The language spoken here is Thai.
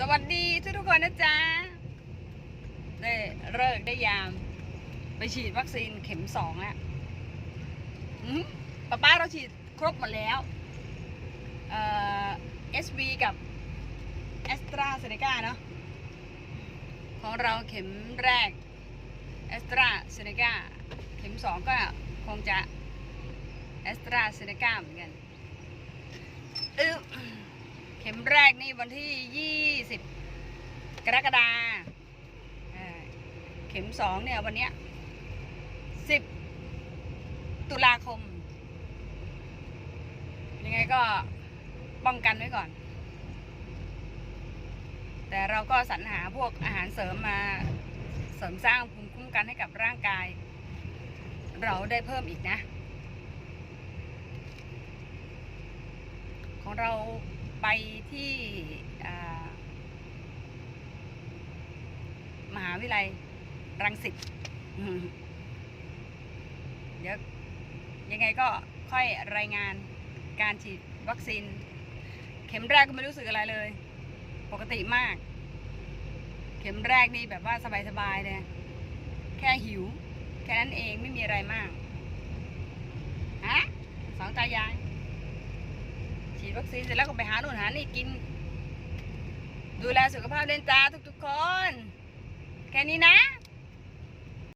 สวัสดีทุกทุกๆคนนะจ๊ะได้เลิกได้ยาม ไปฉีดวัคซีนเข็มสองแล้วอืมป้าป้าเราฉีดครบหมดแล้ว เอ่อ SV กับ a s t r a z เซ e c a เนาะของเราเข็มแรก a s t r a z เซ e c a เข็มสองก็คงจะ a s t r a z เซ e c a เหมือนกัน ข็มแรกนี่วันที่20กรกฎาเออเข็มสองเนี่ยวันเนี้ย10ตุลาคม ยังไงก็ป้องกันไว้ก่อน แต่เราก็สรรหาพวกอาหารเสริมมาเสริมสร้างภูมิคุ้มกันให้กับร่างกาย เราได้เพิ่มอีกนะ ของเรา ไปที่มหาวิทยาลัยรังสิตเดี๋ยวยังไงก็ค่อยรายงานการฉีดวัคซีน เข็มแรกก็ไม่รู้สึกอะไรเลย ปกติมาก เข็มแรกนี่แบบว่าสบายๆเลยแค่หิว แค่นั้นเองไม่มีอะไรมากฮะสองตายาย ฉีดวัคซีนเสร็จแล้วก็ไปหาหนุนหานี่กิน ดูแลสุขภาพเล่นจ้าทุกๆคน แค่นี้นะ